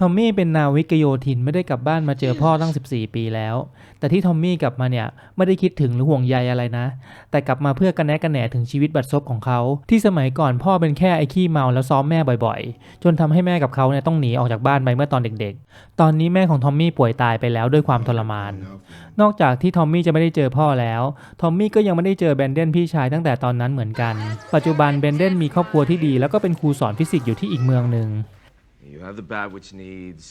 ทอมมี่เป็นนาวิกโยธินไม่ได้กลับบ้านมาเจอพ่อตั้ง 14 ปีแล้ว แต่ที่ทอมมี่กลับมาเนี่ยไม่ได้คิดถึงหรือห่วงใยอะไรนะ แต่กลับมาเพื่อกันแนะกันแหนถึงชีวิตบัดซบของเขา ที่สมัยก่อนพ่อเป็นแค่ไอ้ขี้เมาแล้วซ้อมแม่บ่อยๆ จนทำให้แม่กับเขาเนี่ยต้องหนีออกจากบ้านไปเมื่อตอนเด็กๆ ตอนนี้แม่ของทอมมี่ป่วยตายไปแล้วด้วยความทรมาน นอกจากที่ทอมมี่จะไม่ได้เจอพ่อแล้ว ทอมมี่ก็ยังไม่ได้เจอแบนเดนพี่ชายตั้งแต่ตอนนั้นเหมือนกัน ปัจจุบันแบนเดนมีครอบครัวที่ดี แล้วก็เป็นครูสอนฟิสิกส์อยู่ที่อีกเมืองหนึ่ง You have the bat which needs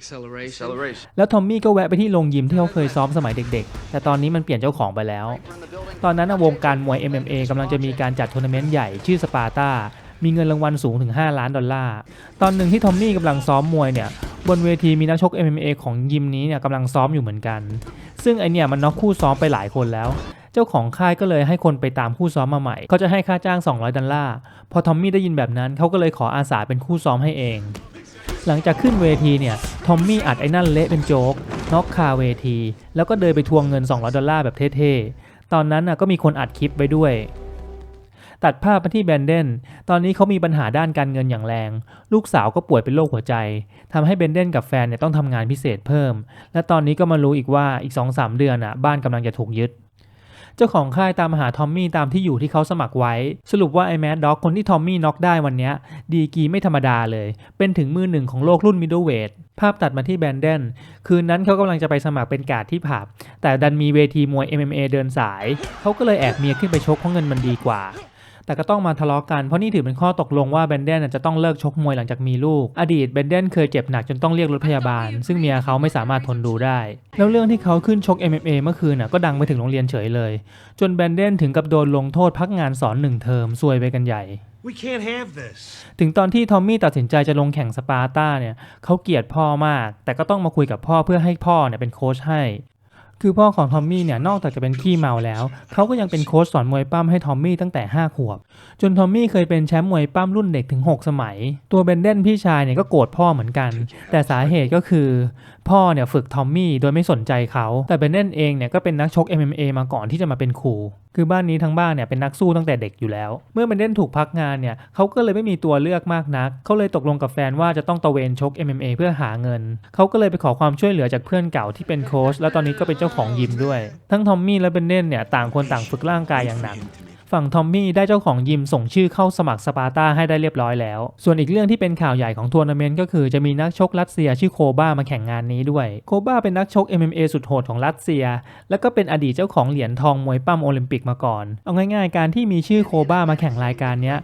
Acceleration. acceleration. แล้วทอมมี่ก็แวะไปที่โรงยิมที่เขาเคยซ้อมสมัยเด็กๆ แต่ตอนนี้มันเปลี่ยนเจ้าของไปแล้ว ตอนนั้นน่ะวงการมวย MMA กำลังจะมีการจัดทัวร์นาเมนต์ใหญ่ชื่อสปาร์ตามีเงินรางวัลสูงถึง 5 ล้านดอลลาร์ ตอนหนึ่งที่ทอมมี่กำลังซ้อมมวยเนี่ย บนเวทีมีนักชก MMA ของยิมนี้เนี่ยกำลังซ้อมอยู่เหมือนกัน ซึ่งไอเนี่ยมันน็อกคู่ซ้อมไปหลายคนแล้ว เจ้าของค่ายก็เลยให้คนไปตามคู่ซ้อมมาใหม่ เขาจะให้ค่าจ้าง 200 ดอลลาร์ พอทอมมี่ได้ยินแบบนั้น เขาก็เลยขออาสาเป็นคู่ซ้อมให้เอง หลังจากขึ้นเวทีเนี่ยทอมมี่อัดไอ้นั่นเละเป็นโจ๊กน็อกคาเวที แล้วก็เดินไปทวงเงิน 200 ดอลลาร์แบบเท่ๆ ตอนนั้นน่ะก็มีคนอัดคลิปไว้ด้วยตัดภาพมาที่แบนเดน ตอนนี้เขามีปัญหาด้านการเงินอย่างแรง ลูกสาวก็ป่วยเป็นโรคหัวใจทำให้เบนเดนกับแฟนเนี่ยต้องทำงานพิเศษเพิ่ม และตอนนี้ก็มารู้อีกว่าอีก 2-3 เดือนอะบ้านกำลังจะถูกยึด เจ้าของค่ายตามหาทอมมี่ตามที่อยู่ที่เขาสมัครไว้ สรุปว่าไอ้แมดด็อกคนที่ทอมมี่น็อกได้วันนี้ดีกีไม่ธรรมดาเลย เป็นถึงมือหนึ่งของโลกรุ่นมิดเดิลเวทภาพตัดมาที่แบนเดนคืนนั้นเขากำลังจะไปสมัครเป็นกาดที่ผับแต่ดันมีเวทีมวย MMA เดินสาย เขาก็เลยแอบเมียขึ้นไปชกเพราะเงินมันดีกว่า แต่ก็ต้องมาทะเลาะกันเพราะนี่ถือเป็นข้อตกลงว่าแบนเดนจะต้องเลิกชกมวยหลังจากมีลูก อดีตแบนเดนเคยเจ็บหนักจนต้องเรียกรถพยาบาล ซึ่งเมียเขาไม่สามารถทนดูได้ แล้วเรื่องที่เขาขึ้นชก MMA เมื่อคืนน่ะก็ดังไปถึงโรงเรียนเฉยเลย จนแบนเดนถึงกับโดนลงโทษพักงานสอนหนึ่งเทอมซวยไปกันใหญ่ We can't have this. ถึงตอนที่ทอมมี่ตัดสินใจจะลงแข่งสปาร์ตาเนี่ยเขาเกลียดพ่อมาก แต่ก็ต้องมาคุยกับพ่อเพื่อให้พ่อเนี่ยเป็นโค้ชให้ คือพ่อของทอมมี่เนี่ยนอกจากจะเป็นขี้เมาแล้ว เขาก็ยังเป็นโค้ชสอนมวยปั้มให้ทอมมี่ตั้งแต่ 5 ขวบ จนทอมมี่เคยเป็นแชมป์มวยปั้มรุ่นเด็กถึง 6 สมัย ตัวเบนเดนพี่ชายเนี่ยก็โกรธพ่อเหมือนกัน แต่สาเหตุก็คือ พ่อเนี่ยฝึกทอมมี่โดยไม่สนใจเขา แต่เบนเดนเองเนี่ยก็เป็นนักชก MMA มาก่อนที่จะมาเป็นครู คือบ้านนี้ทั้งบ้านเนี่ยเป็นนักสู้ตั้งแต่เด็กอยู่แล้ว เมื่อเบนเดนถูกพักงานเนี่ยเขาก็เลยไม่มีตัวเลือกมากนัก เขาเลยตกลงกับแฟนว่าจะต้องตะเวนชก MMA เพื่อหาเงิน เขาก็เลยไปขอความช่วยเหลือจากเพื่อนเก่าที่เป็นโค้ชแล้วตอนนี้ก็เป็นเจ้าของยิมด้วย ทั้งทอมมี่และเบนเดนเนี่ยต่างคนต่างฝึกร่างกายอย่างหนัก ฝั่งทอมมี่ได้เจ้าของยิมส่งชื่อเข้าสมัครสปาร์ตาให้ได้เรียบร้อยแล้ว ส่วนอีกเรื่องที่เป็นข่าวใหญ่ของทัวร์นาเมนต์ก็คือจะมีนักชกรัสเซียชื่อโคบ้ามาแข่งงานนี้ด้วย โคบ้าเป็นนักชก MMA สุดโหดของรัสเซีย แล้วก็เป็นอดีตเจ้าของเหรียญทองมวยปั้มโอลิมปิกมาก่อน เอาง่ายๆ การที่มีชื่อโคบ้ามาแข่งรายการนี้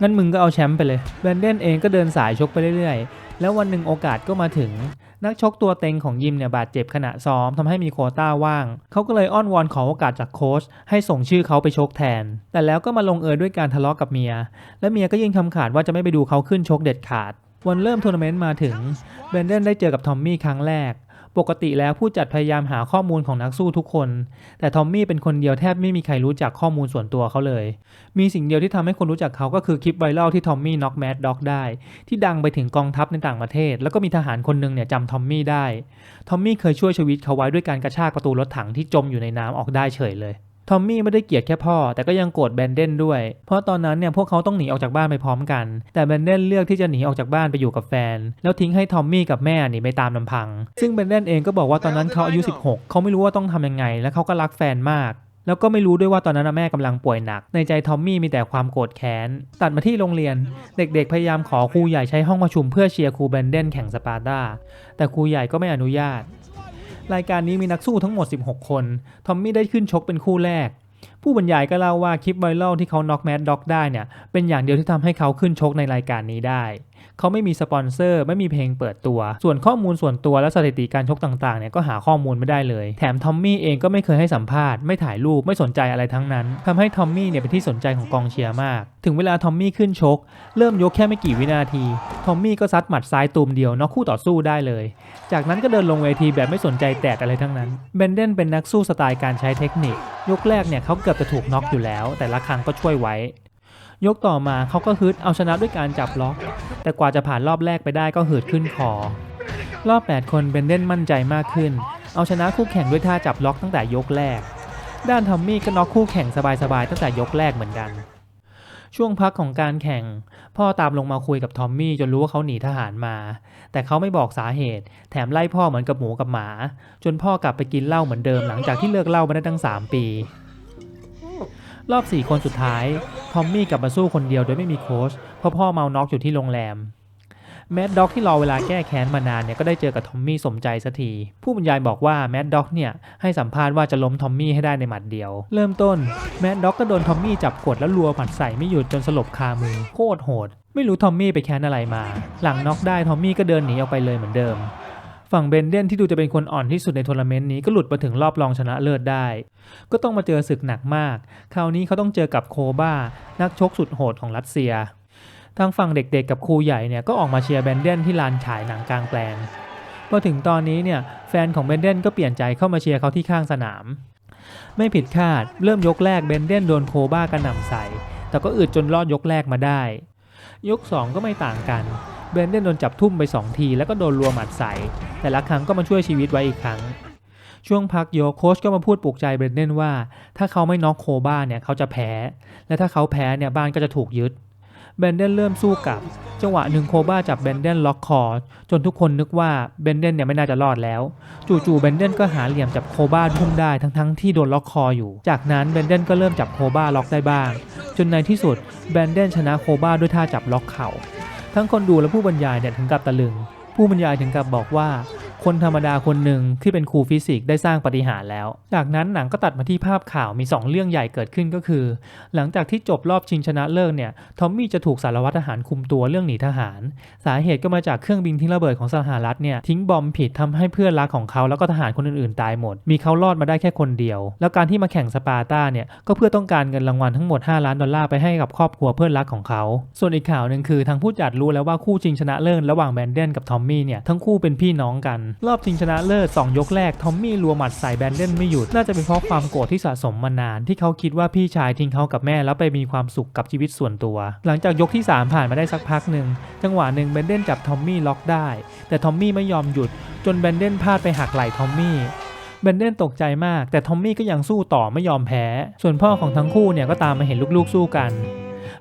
งั้นมึงก็เอาแชมป์ไปเลยแบนเดนเองก็เดินสายชกไปเรื่อยๆ แล้ววันหนึ่งโอกาสก็มาถึง นักชกตัวเต็งของยิมเนี่ยบาดเจ็บขณะซ้อมทำให้มีโคต้าว่าง เขาก็เลยอ้อนวอนขอโอกาสจากโค้ชให้ส่งชื่อเขาไปชกแทน แต่แล้วก็มาลงเอยด้วยการทะเลาะกับเมีย และเมียก็ยิ่งคำขาดว่าจะไม่ไปดูเขาขึ้นชกเด็ดขาด วันเริ่มทัวร์นาเมนต์มาถึงเบนเดนได้เจอกับทอมมี่ครั้งแรก ปกติแล้วผู้จัดพยายามหาข้อมูลของนักสู้ทุกคน แต่ทอมมี่เป็นคนเดียวแทบไม่มีใครรู้จักข้อมูลส่วนตัวเขาเลย มีสิ่งเดียวที่ทำให้คนรู้จักเขาก็คือคลิปไวรัลที่ทอมมี่น็อกแมดด็อกได้ ที่ดังไปถึงกองทัพในต่างประเทศ แล้วก็มีทหารคนหนึ่งเนี่ยจำทอมมี่ได้ ทอมมี่เคยช่วยชีวิตเขาไว้ด้วยการกระชากประตูรถถังที่จมอยู่ในน้ำออกได้เฉยเลย ทอมมี่ไม่ได้เกลียดแค่พ่อ แต่ก็ยังโกรธแบนเดนด้วย เพราะตอนนั้นเนี่ยพวกเขาต้องหนีออกจากบ้านไปพร้อมกัน แต่แบนเดนเลือกที่จะหนีออกจากบ้านไปอยู่กับแฟน แล้วทิ้งให้ทอมมี่กับแม่หนีไปตามลำพัง ซึ่งแบนเดนเองก็บอกว่าตอนนั้นเขาอายุ 16 เขาไม่รู้ว่าต้องทำยังไง และเขาก็รักแฟนมากแล้วก็ไม่รู้ด้วยว่าตอนนั้นแม่กำลังป่วยหนัก ในใจทอมมี่มีแต่ความโกรธแค้น ตัดมาที่โรงเรียน เด็กๆ พยายามขอครูใหญ่ใช้ห้องประชุมเพื่อเชียร์ครูแบนเดนแข่งสปาร์ตาแต่ครูใหญ่ก็ไม่อนุญาต รายการนี้มีนักสู้ทั้งหมด 16 คน ทอมมี่ได้ขึ้นชกเป็นคู่แรกผู้บรรยายก็เล่าว่าคลิปไวรัลที่เขาน็อกแมดด็อกได้เนี่ยเป็นอย่างเดียวที่ทำให้เขาขึ้นชกในรายการนี้ได้ เขาไม่มีสปอนเซอร์ไม่มีเพลงเปิดตัว ส่วนข้อมูลส่วนตัวและสถิติการชกต่างๆเนี่ยก็หาข้อมูลไม่ได้เลย แถมทอมมี่เองก็ไม่เคยให้สัมภาษณ์ไม่ถ่ายรูปไม่สนใจอะไรทั้งนั้นทำให้ทอมมี่เนี่ยเป็นที่สนใจของกองเชียร์มาก ถึงเวลาทอมมี่ขึ้นชก เริ่มยกแค่ไม่กี่วินาที ทอมมี่ก็ซัดหมัดซ้ายตูมเดียวน็อกคู่ต่อสู้ได้เลย จากนั้นก็เดินลงเวทีแบบไม่สนใจแดดอะไรทั้งนั้น เบนเดนเป็นนักสู้สไตล์การใช้เทคนิค ยกแรกเนี่ยเขาเกือบจะถูกน็อกอยู่แล้ว แต่ละครั้งก็ช่วยไว้ ยกต่อมาเขาก็ฮึดเอาชนะด้วยการจับล็อก แต่กว่าจะผ่านรอบแรกไปได้ก็หืดขึ้นคอ รอบ 8 คนเบนเดนมั่นใจมากขึ้น เอาชนะคู่แข่งด้วยท่าจับล็อกตั้งแต่ยกแรก ด้านทอมมี่ก็น็อกคู่แข่งสบายๆตั้งแต่ยกแรกเหมือนกัน ช่วงพักของการแข่ง พ่อตามลงมาคุยกับทอมมี่จนรู้ว่าเขาหนีทหารมา แต่เขาไม่บอกสาเหตุ แถมไล่พ่อเหมือนกับหมูกับหมา จนพ่อกลับไปกินเหล้าเหมือนเดิมหลังจากที่เลิกเหล้ามาได้ตั้ง 3 ปี รอบ 4 คนสุดท้าย ทอมมี่กลับมาสู้คนเดียวโดยไม่มีโค้ชเพราะพ่อเมาน็อกอยู่ที่โรงแรม แมดด็อกที่รอเวลาแก้แค้นมานานเนี่ยก็ได้เจอกับทอมมี่สมใจสักที ผู้บรรยายบอกว่าแมดด็อกเนี่ยให้สัมภาษณ์ว่าจะล้มทอมมี่ให้ได้ในหมัดเดียว เริ่มต้นแมดด็อกก็โดนทอมมี่จับกดแล้วรัวหมัดใส่ไม่หยุดจนสลบคามือโคตรโหด ไม่รู้ทอมมี่ไปแค้นอะไรมา หลังน็อกได้ทอมมี่ก็เดินหนีออกไปเลยเหมือนเดิม ฝั่งเบนเดนที่ดูจะเป็นคนอ่อนที่สุดในทัวร์นาเมนต์นี้ก็หลุดมาถึงรอบรองชนะเลิศได้ ก็ต้องมาเจอศึกหนักมาก คราวนี้เขาต้องเจอกับโคบ้า นักชกสุดโหดของรัสเซีย ทางฝั่งเด็กๆกับครูใหญ่เนี่ยก็ออกมาเชียร์แบนเดนที่ลานฉายหนังกลางแปลงพอถึงตอนนี้เนี่ยแฟนของเบนเดนก็เปลี่ยนใจเข้ามาเชียร์เขาที่ข้างสนาม ไม่ผิดคาดเริ่มยกแรกเบนเดนโดนโคบ้ากระหน่ำใส่ แต่ก็อึดจนรอดยกแรกมาได้ ยก 2 ก็ไม่ต่างกัน เบนเดนโดนจับทุ่มไป 2 ที แล้วก็โดนรัวหมัดใส่ แต่ละครั้งก็มาช่วยชีวิตไว้อีกครั้ง ช่วงพักโยโค้ชก็มาพูดปลุกใจเบรนเดนว่า ถ้าเขาไม่น็อกโคบ้าเนี่ยเขาจะแพ้ และถ้าเขาแพ้เนี่ยบ้านก็จะถูกยึดเบนเดนเริ่มสู้กลับ จังหวะหนึ่งโคบ้าจับเบนเดนล็อกคอ จนทุกคนนึกว่าเบนเดนเนี่ยไม่น่าจะรอดแล้ว จู่ๆเบนเดนก็หาเหลี่ยมจับโคบ้าทุ่มได้ทั้งๆที่โดนล็อกคออยู่ จากนั้นเบนเดนก็เริ่มจับโคบ้าล็อกได้บ้าง จนในที่สุดเบนเดนชนะโคบ้าด้วยท่าจับล็อกเข่า ทั้งคนดูและผู้บรรยายเนี่ยถึงกับตะลึง ผู้บรรยายถึงกับบอกว่า คนธรรมดาคนหนึ่งที่เป็นครูฟิสิกส์ได้สร้างปฏิหารแล้ว จากนั้นหนังก็ตัดมาที่ภาพข่าวมี 2 เรื่องใหญ่เกิดขึ้นก็คือ หลังจากที่จบรอบชิงชนะเลิศเนี่ยทอมมี่จะถูกสารวัตรทหารคุมตัวเรื่องหนีทหาร สาเหตุก็มาจากเครื่องบินทิ้งระเบิดของสหรัฐเนี่ยทิ้งบอมผิดทำให้เพื่อนรักของเขาแล้วก็ทหารคนอื่นๆ ตายหมด มีเขารอดมาได้แค่คนเดียว แล้วการที่มาแข่งสปาร์ตาเนี่ยก็เพื่อต้องการเงินรางวัลทั้งหมด 5 ล้านดอลลาร์ไปให้กับครอบครัวเพื่อนรักของเขา ส่วนอีกข่าวหนึ่งคือทางผู้จัดรู้แล้วว่าคู่ชิงชนะเลิศระหว่างแบนเดนกับทอมมี่เนี่ยทั้งคู่เป็นพี่น้องกันรอบชิงชนะเลิศสองยกแรกทอมมี่รัวหมัดใส่แบนเดนไม่หยุดน่าจะเป็นเพราะความโกรธที่สะสมมานาน ที่เขาคิดว่าพี่ชายทิ้งเขากับแม่แล้วไปมีความสุขกับชีวิตส่วนตัว หลังจากยกที่ 3 ผ่านมาได้สักพักหนึ่งจังหวะหนึ่งแบนเดนจับทอมมี่ล็อกได้ แต่ทอมมี่ไม่ยอมหยุด จนแบนเดนพลาดไปหักไหล่ทอมมี่แบนเดนตกใจมาก แต่ทอมมี่ก็ยังสู้ต่อไม่ยอมแพ้ ส่วนพ่อของทั้งคู่เนี่ยก็ตามมาเห็นลูกๆสู้กัน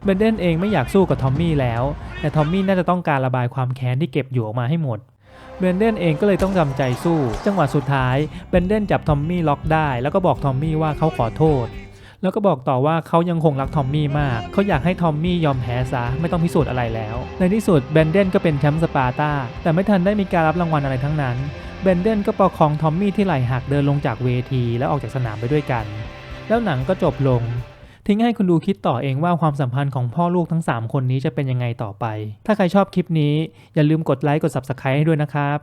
แบนเดนเองไม่อยากสู้กับทอมมี่แล้ว แต่ทอมมี่น่าจะต้องการระบายความแค้นที่เก็บอยู่ออกมาให้หมด เบนเดนเองก็เลยต้องจำใจสู้ จังหวะสุดท้ายเบนเดนจับทอมมี่ล็อกได้ แล้วก็บอกทอมมี่ว่าเขาขอโทษ แล้วก็บอกต่อว่าเขายังคงรักทอมมี่มาก เขาอยากให้ทอมมี่ยอมแพ้ซะไม่ต้องพิสูจน์อะไรแล้ว ในที่สุดเบนเดนก็เป็นแชมป์สปาร์ตาแต่ไม่ทันได้มีการรับรางวัลอะไรทั้งนั้นเบนเดนก็ประคองทอมมี่ที่ไหล่หักเดินลงจากเวที แล้วออกจากสนามไปด้วยกัน แล้วหนังก็จบลง ทิ้งให้คุณดูคิดต่อเองว่าความสัมพันธ์ของพ่อลูกทั้ง 3 คนนี้จะเป็นยังไงต่อไป ถ้าใครชอบคลิปนี้อย่าลืมกดไลค์กด Subscribe ให้ด้วยนะครับ